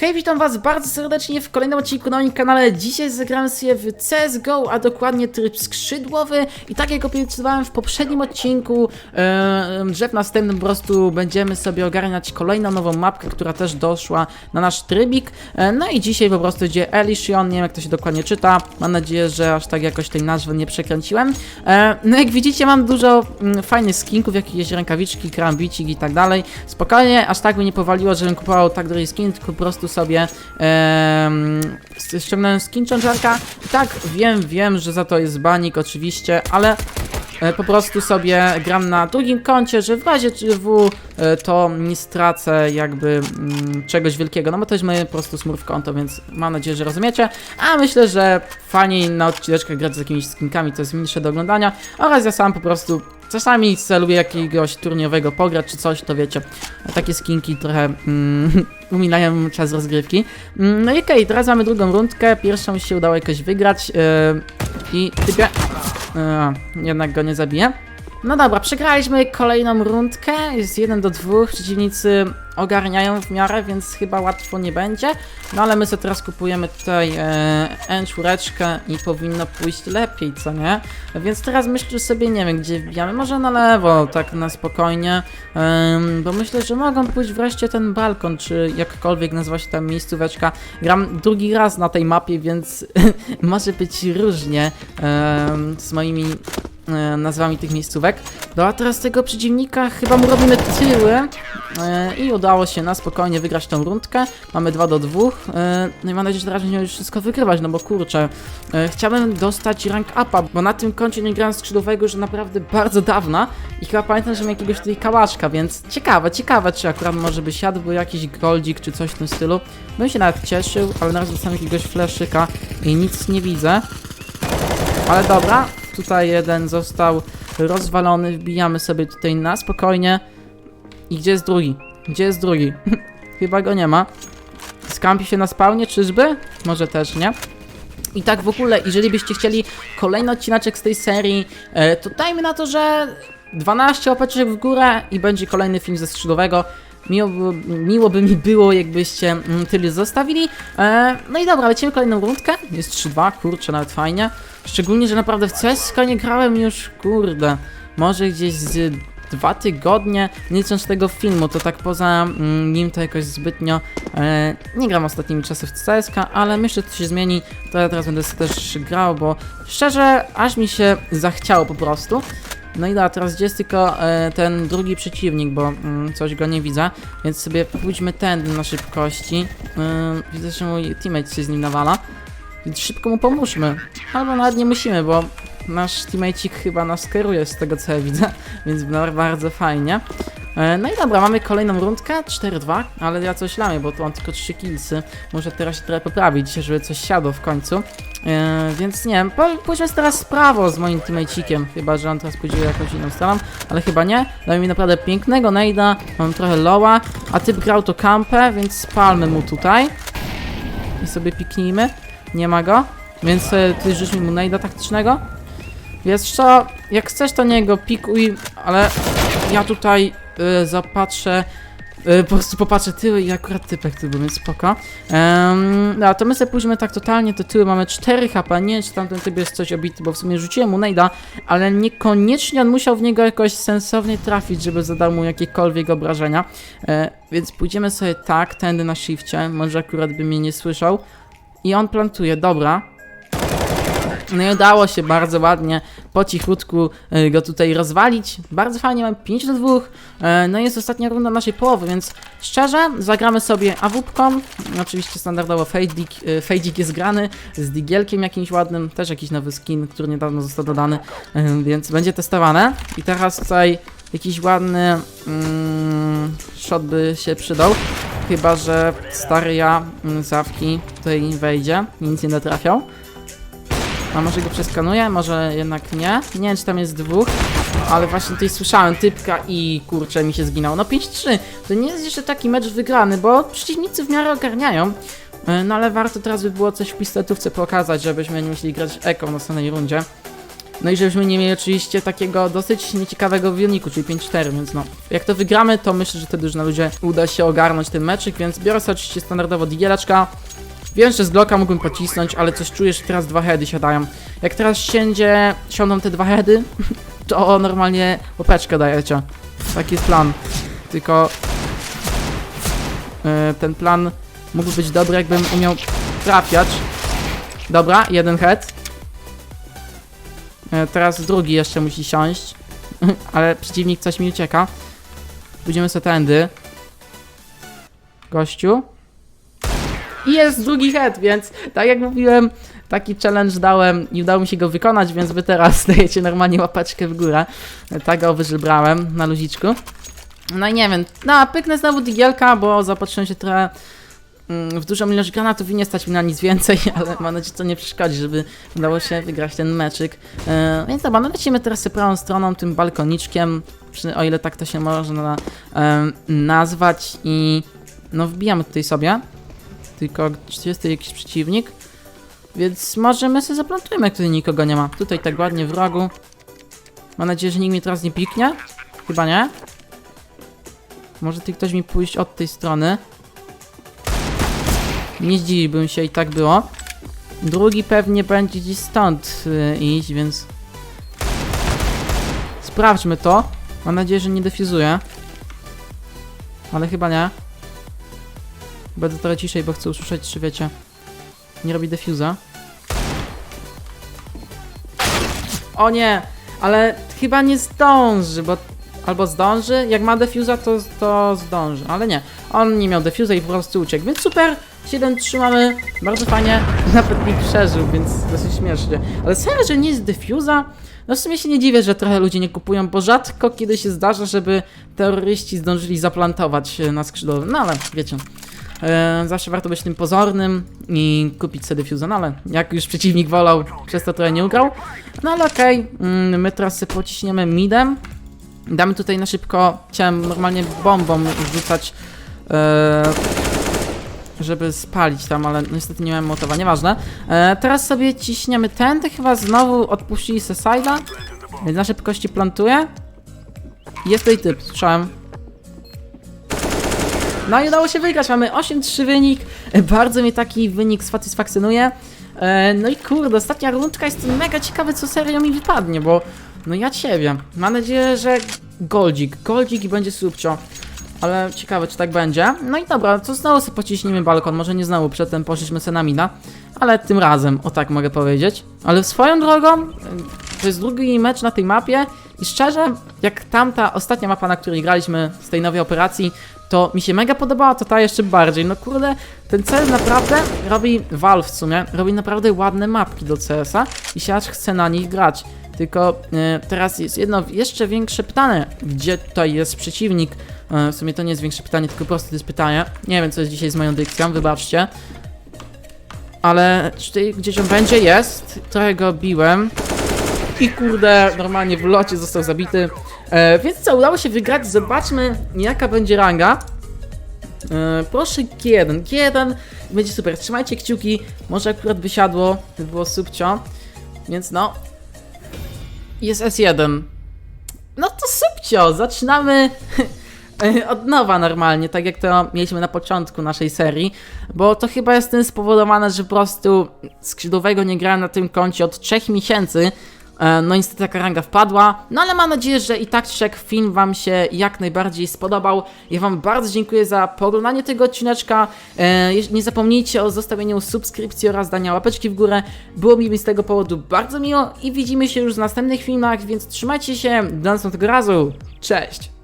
Hej, witam was bardzo serdecznie w kolejnym odcinku na moim kanale. Dzisiaj zagramy sobie w CSGO, a dokładnie tryb skrzydłowy. I tak jak obiecywałem w poprzednim odcinku, e, że w następnym po prostu będziemy sobie ogarniać kolejną nową mapkę, która też doszła na nasz trybik. E, no i dzisiaj po prostu idzie Elysion, nie wiem jak to się dokładnie czyta. Mam nadzieję, że aż tak jakoś tej nazwy nie przekręciłem. E, no jak widzicie mam dużo mm, fajnych skinków, jakieś rękawiczki, krambicik i tak dalej. Spokojnie, aż tak mnie nie powaliło, żebym kupował tak drogi skin, tylko po prostu sobie s- ściągnąłem skin changerka. I tak, wiem, wiem, że za to jest banik oczywiście, ale e, po prostu sobie gram na drugim koncie, że w razie W e, to nie stracę jakby mm, czegoś wielkiego, no bo to jest moje po prostu smurf konto, więc mam nadzieję, że rozumiecie. A myślę, że fajniej na odcineczkach grać z jakimiś skinkami, to jest milsze do oglądania, oraz ja sam po prostu czasami lubię jakiegoś turniowego pograć czy coś, to wiecie, takie skinki trochę mm, uminają czas rozgrywki. Mm, No i okej, teraz mamy drugą rundkę, pierwszą się udało jakoś wygrać yy, i typie... Yy, jednak go nie zabiję. No dobra, przegraliśmy kolejną rundkę, jest 1 do 2, przeciwnicy ogarniają w miarę, więc chyba łatwo nie będzie. No ale my sobie teraz kupujemy tutaj e, N4 i powinno pójść lepiej, co nie? Więc teraz myślę sobie, nie wiem gdzie wbijamy, może na lewo, tak na spokojnie, em, bo myślę, że mogą pójść wreszcie ten balkon, czy jakkolwiek nazywa się ta miejscóweczka. Gram drugi raz na tej mapie, więc może być różnie em, z moimi e, nazwami tych miejscówek. No a teraz tego przeciwnika chyba mu robimy tyły e, i udało się na spokojnie wygrać tą rundkę. Mamy 2 do 2. E, no i mam nadzieję, że teraz będziemy już wszystko wygrywać, no bo kurczę, chciałbym dostać rank upa, bo na tym koncie nie grałem skrzydłowego już naprawdę bardzo dawno i chyba pamiętam, że miałem jakiegoś tutaj kałaczka, więc ciekawe, ciekawe czy akurat może by siadł jakiś goldzik czy coś w tym stylu. Bym się nawet cieszył, ale na razie dostałem jakiegoś fleszyka i nic nie widzę. Ale dobra, tutaj jeden został rozwalony, wbijamy sobie tutaj na spokojnie. I gdzie jest drugi? Gdzie jest drugi? Chyba go nie ma. Skampi się na spawnie, czyżby? Może też nie. I tak w ogóle, jeżeli byście chcieli kolejny odcinaczek z tej serii, e, to dajmy na to, że 12 opeczek w górę i będzie kolejny film ze skrzydłowego. Miło, miło by mi było, jakbyście mm, tyle zostawili. E, no i dobra, lecimy kolejną rundkę. Jest 3-2, kurczę, nawet fajnie. Szczególnie, że naprawdę w CSGO nie grałem już, kurde, może gdzieś z dwa tygodnie, nie licząc tego filmu, to tak poza mm, nim to jakoś zbytnio e, nie gram ostatnimi czasy w CSK, ale myślę, że to się zmieni, to ja teraz będę też grał, bo szczerze, aż mi się zachciało po prostu. No i dobra, teraz gdzie jest tylko e, ten drugi przeciwnik, bo mm, coś go nie widzę, więc sobie pójdźmy tędy na szybkości. E, widzę, że mój teammate się z nim nawala, więc szybko mu pomóżmy. Albo nawet nie musimy, bo nasz teammate'ik chyba nas kieruje z tego co ja widzę, więc bardzo fajnie. E, No i dobra, mamy kolejną rundkę, 4-2, ale ja coś lamię, bo tu mam tylko 3 killsy. Muszę teraz się trochę poprawić, żeby coś siadło w końcu. E, więc nie wiem, pójdźmy teraz prawo z moim teammate'ikiem, chyba że on teraz pójdzie jakąś inną stroną, ale chyba nie. Dał mi naprawdę pięknego najda, mam trochę lowa, a typ grał to kampę, więc spalmy mu tutaj. I sobie piknijmy. Nie ma go, więc e, ty rzuć mi mu najda taktycznego. Wiesz co, jak chcesz to niego pikuj, ale ja tutaj y, zapatrzę, y, po prostu popatrzę tyły i akurat typek tu był, więc spoko. Um, no, to my sobie pójdziemy tak totalnie, to tyły mamy 4 HP, nie wiem czy tamten typ jest coś obity, bo w sumie rzuciłem mu najda, ale niekoniecznie on musiał w niego jakoś sensownie trafić, żeby zadał mu jakiekolwiek obrażenia. E, więc pójdziemy sobie tak, tędy na shifcie, może akurat by mnie nie słyszał. I on plantuje, dobra. No i udało się bardzo ładnie po cichutku e, go tutaj rozwalić. Bardzo fajnie, mam 5 do 2. E, No jest ostatnia runda naszej połowy, więc szczerze zagramy sobie awupką. Oczywiście standardowo fejdzik jest grany z digielkiem jakimś ładnym, też jakiś nowy skin, który niedawno został dodany, e, więc będzie testowane. I teraz tutaj jakiś ładny mm, shot by się przydał. Chyba, że stary ja mm, zawki tutaj wejdzie i nic nie natrafiał. A może go przeskanuję? Może jednak nie? Nie wiem, czy tam jest dwóch. Ale właśnie tutaj słyszałem typka i kurczę mi się zginął. No 5-3. To nie jest jeszcze taki mecz wygrany, bo przeciwnicy w miarę ogarniają. E, No ale warto teraz by było coś w pistoletówce pokazać, żebyśmy nie musieli grać eko w następnej rundzie. No i żebyśmy nie mieli oczywiście takiego dosyć nieciekawego wyniku, czyli 5-4, więc no. Jak to wygramy, to myślę, że wtedy już na ludzie uda się ogarnąć ten meczyk, więc biorę sobie oczywiście standardowo digieleczka. Wiem, że z Glocka mógłbym pocisnąć, ale coś czuję, że teraz dwa heady siadają. Jak teraz siędzie, siądą te dwa heady, to normalnie łopeczkę dajecie. Taki jest plan. Tylko e, ten plan mógłby być dobry, jakbym umiał trafiać. Dobra, jeden head. E, Teraz drugi jeszcze musi siąść. Ale przeciwnik coś mi ucieka. Pójdziemy sobie tędy. Gościu. I jest drugi head, więc tak jak mówiłem, taki challenge dałem i udało mi się go wykonać, więc wy teraz dajecie normalnie łapeczkę w górę. Tak go wyżebrałem na luziczku. No i nie wiem, no pyknę znowu digielka, bo zapatrzyłem się trochę w dużą ilość granatów i nie stać mi na nic więcej, ale mam nadzieję, że to nie przeszkodzi, żeby udało się wygrać ten meczyk. E, więc dobra, no lecimy teraz prawą stroną, tym balkoniczkiem, przy, o ile tak to się można e, nazwać i no wbijamy tutaj sobie, tylko czy jest tu jakiś przeciwnik? Więc może my sobie zaplantujemy, jak tutaj nikogo nie ma. Tutaj tak ładnie w rogu. Mam nadzieję, że nikt mnie teraz nie piknie. Chyba nie. Może ty ktoś mi pójść od tej strony. Nie zdziwiłbym się i tak było. Drugi pewnie będzie gdzieś stąd y, iść, więc... Sprawdźmy to. Mam nadzieję, że nie defuzuje. Ale chyba nie. Będę trochę ciszej, bo chcę usłyszeć, czy wiecie... Nie robi defuza. O nie! Ale chyba nie zdąży, bo... Albo zdąży, jak ma defuza, to, to zdąży, ale nie. On nie miał defuza i po prostu uciekł, więc super! 7 trzymamy, bardzo fajnie, nawet mi przeżył, więc dosyć śmiesznie. Ale serio, że nie jest defuza? No w sumie się nie dziwię, że trochę ludzie nie kupują, bo rzadko kiedy się zdarza, żeby terroryści zdążyli zaplantować e, na skrzydłowym, no ale wiecie. E, zawsze warto być tym pozornym i kupić sobie defuza, no ale jak już przeciwnik wolał, przez to trochę nie ugrał. No ale okej, mm, my teraz pociśniemy midem. Damy tutaj na szybko, chciałem normalnie bombą rzucać, e, żeby spalić tam, ale niestety nie miałem motowa, nieważne. E, teraz sobie ciśniemy ten, chyba znowu odpuścili se side'a, więc na szybkości plantuję. Jest tutaj typ, słyszałem. No i udało się wygrać, mamy 8-3 wynik, bardzo mnie taki wynik satysfakcjonuje. E, No i kurde, ostatnia rundka jest mega ciekawe, co serio mi wypadnie, bo no ja ciebie. Mam nadzieję, że goldzik, goldzik i będzie subcio. Ale ciekawe, czy tak będzie. No i dobra, to znowu sobie pociśnijmy balkon. Może nie znowu, przedtem poszliśmy sobie na mina. Ale tym razem, o tak mogę powiedzieć. Ale swoją drogą, to jest drugi mecz na tej mapie. I szczerze, jak tamta ostatnia mapa, na której graliśmy z tej nowej operacji, to mi się mega podobała, to ta jeszcze bardziej. No kurde, ten cel naprawdę robi, Valve w sumie, robi naprawdę ładne mapki do CS-a i się aż chce na nich grać. Tylko e, teraz jest jedno jeszcze większe pytanie, gdzie tutaj jest przeciwnik? E, w sumie to nie jest większe pytanie, tylko to jest pytanie. Nie wiem, co jest dzisiaj z moją dykcją, wybaczcie. Ale czy gdzieś on będzie? Jest. Trochę go biłem. I kurde, normalnie w locie został zabity. E, więc co, udało się wygrać. Zobaczmy, jaka będzie ranga. E, proszę G1. G1 będzie super. Trzymajcie kciuki. Może akurat wysiadło, by było subcio. Więc no. Jest S1. No to subcio. Zaczynamy od nowa normalnie, tak jak to mieliśmy na początku naszej serii, bo to chyba jest tym spowodowane, że po prostu skrzydłowego nie grałem na tym koncie od 3 miesięcy. E, No niestety taka ranga wpadła, no ale mam nadzieję, że i tak czy film wam się jak najbardziej spodobał. Ja wam bardzo dziękuję za poglądanie tego odcineczka. E, Nie zapomnijcie o zostawieniu subskrypcji oraz dania łapeczki w górę. Było mi z tego powodu bardzo miło i widzimy się już w następnych filmach, więc trzymajcie się, do następnego razu. Cześć!